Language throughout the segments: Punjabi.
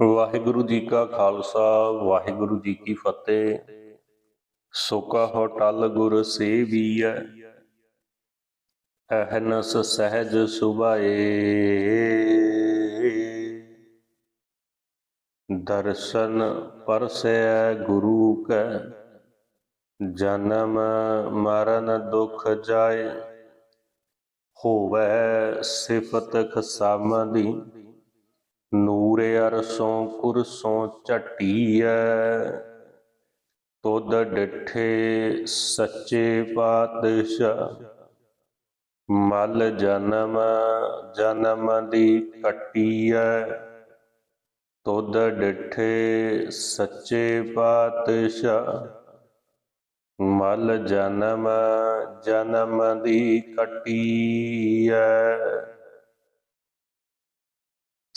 ਵਾਹਿਗੁਰੂ ਜੀ ਕਾ ਖਾਲਸਾ, ਵਾਹਿਗੁਰੂ ਜੀ ਕੀ ਫਤਿਹ। ਸੋਕਾ ਹੋ ਟਲ ਗੁਰ ਸੇਵੀਐ, ਅਹਨਸ ਸਹਿਜ ਸੁਭਾਏ। ਦਰਸ਼ਨ ਪਰਸੈ ਗੁਰੂ ਕੈ, ਜਨਮ ਮਰਨ ਦੁਖ ਜਾਏ। ਹੋਵੇ ਸਿਫਤ ਖਸਮ ਦੀ ਨੂਰ ਅਰਸੋਂ ਕੁਰਸੋਂ ਝਟੀਐ, ਤੁਧ ਡਿਠੇ ਸੱਚੇ ਪਾਤਸ਼ਾਹ। ਮਲ ਜਨਮ ਜਨਮ ਦੀ ਕਟੀਐ ਤੁਧ ਡਿਠੇ ਸੱਚੇ ਪਾਤਸ਼ਾਹ। ਮਲ ਜਨਮ ਜਨਮ ਦੀ ਕਟੀਐ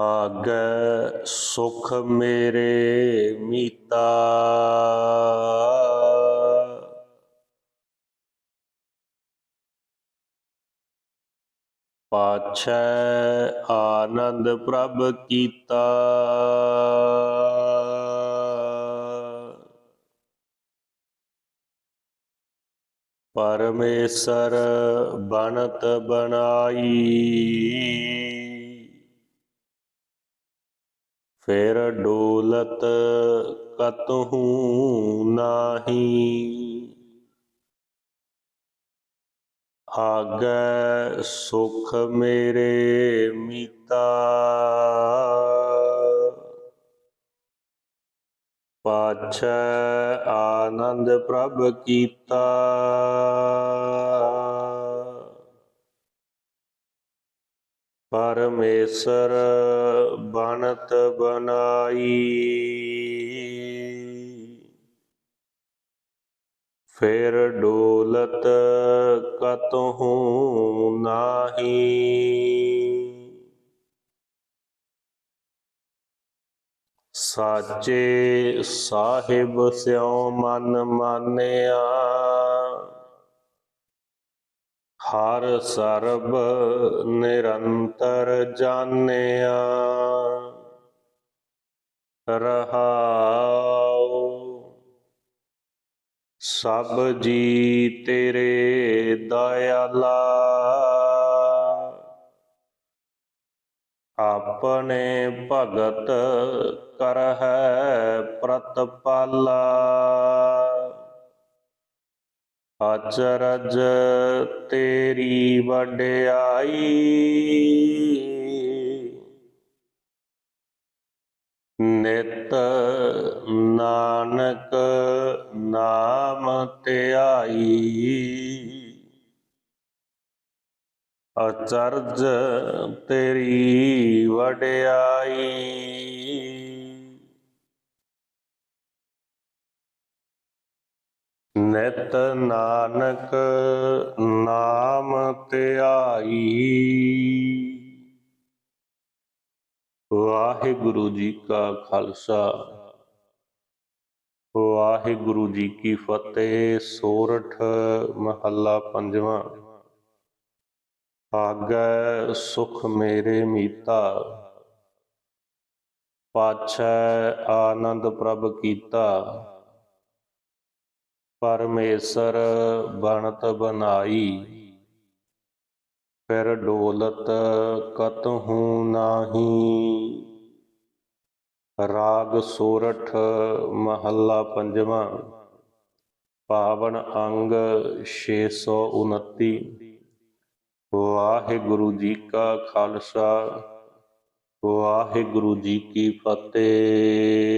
ਆਗੈ ਸੁਖ ਮੇਰੇ ਮੀਤਾ। ਪਾਛੈ ਆਨੰਦ ਪ੍ਰਭ ਕੀਤਾ। ਪਰਮੇਸ਼ਰ ਬਣਤ ਬਣਾਈ। ਫਿਰ ਡੋਲਤ ਕਤਹੂ ਨਾਹੀ। ਆਗੈ ਸੁਖ ਮੇਰੇ ਮੀਤਾ। ਪਾਛੈ ਆਨੰਦ ਪ੍ਰਭ ਕੀਤਾ। ਪਰਮੇਸ਼ਰ ਬਣਤ ਬਣਾਈ। ਫਿਰ ਡੋਲਤ ਕਤਹੂ ਨਾਹੀ। ਸਾਚੇ ਸਾਹਿਬ ਸਿਉ ਮਨ ਮਾਨਿਆ। ਹਰ ਸਰਬ ਨਿਰੰਤਰ ਜਾਣਿਆ। ਰਹਾਉ ਸਭ ਜੀ ਤੇਰੇ ਦਇਆਲਾ। ਆਪਣੇ ਭਗਤ ਕਰਹਿ ਪ੍ਰਤਪਾਲਾ। ਅਚਰਜ ਤੇਰੀ ਵਡਿਆਈ ਨਿਤ ਨਾਨਕ ਨਾਮ ਧਿਆਈ ਅਚਰਜ ਤੇਰੀ ਵਡਿਆਈ ਨਿਤ ਨਾਨਕ ਨਾਮ ਧਿਆਈ। ਵਾਹਿਗੁਰੂ ਜੀ ਕਾ ਖਾਲਸਾ। ਵਾਹਿਗੁਰੂ ਜੀ ਕੀ ਫਤਿਹ, ਸੋਰਠ ਮਹੱਲਾ ਪੰਜਵਾਂ। ਆਗੈ ਸੁਖ ਮੇਰੇ ਮੀਤਾ। ਪਾਛੈ ਆਨੰਦ ਪ੍ਰਭ ਕੀਤਾ। ਪਰਮੇਸ਼ਰ ਬਣਤ ਬਨਾਈ ਫਿਰ ਡੋਲਤ ਕਤਹੂ ਨਾਹੀ। ਰਾਗ ਸੋਰਠ ਮਹੱਲਾ ਪੰਜਵਾਂ। ਪਾਵਨ ਅੰਗ 629 ਵਾਹਿਗੁਰੂ ਜੀ ਕਾ ਖਾਲਸਾ, ਵਾਹਿਗੁਰੂ ਜੀ ਕੀ ਫਤਿਹ।